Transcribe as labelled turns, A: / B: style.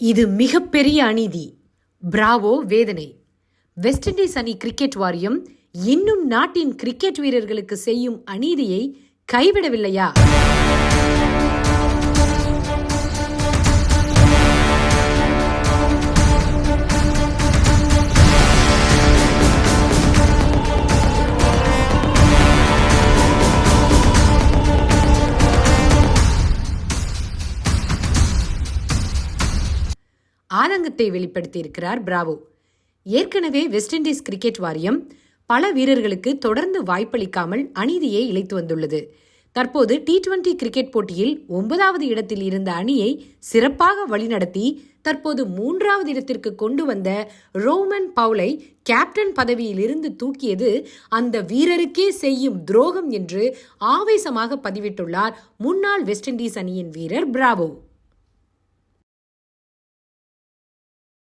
A: இது மிகப்பெரிய அநீதி. பிராவோ வேதனை. வெஸ்ட் இண்டீஸ் அணி கிரிக்கெட் வாரியம் இன்னும் நாட்டின் கிரிக்கெட் வீரர்களுக்கு செய்யும் அநீதியை கைவிடவில்லையா? ஆதங்கத்தை வெளிப்படுத்தியிருக்கிறார் பிராவோ. ஏற்கனவே வெஸ்ட் இண்டீஸ் கிரிக்கெட் வாரியம் பல வீரர்களுக்கு தொடர்ந்து வாய்ப்பளிக்காமல் அநீதியை இழைத்து வந்துள்ளது. தற்போது டி டுவெண்டி கிரிக்கெட் போட்டியில் ஒன்பதாவது இடத்தில் இருந்த அணியை சிறப்பாக வழிநடத்தி தற்போது மூன்றாவது இடத்திற்கு கொண்டு வந்த ரோமன் பவுலை கேப்டன் பதவியிலிருந்து தூக்கியது அந்த வீரருக்கே செய்யும் துரோகம் என்று ஆவேசமாக பதிவிட்டுள்ளார் முன்னாள் வெஸ்ட் இண்டீஸ் அணியின் வீரர் பிராவோ.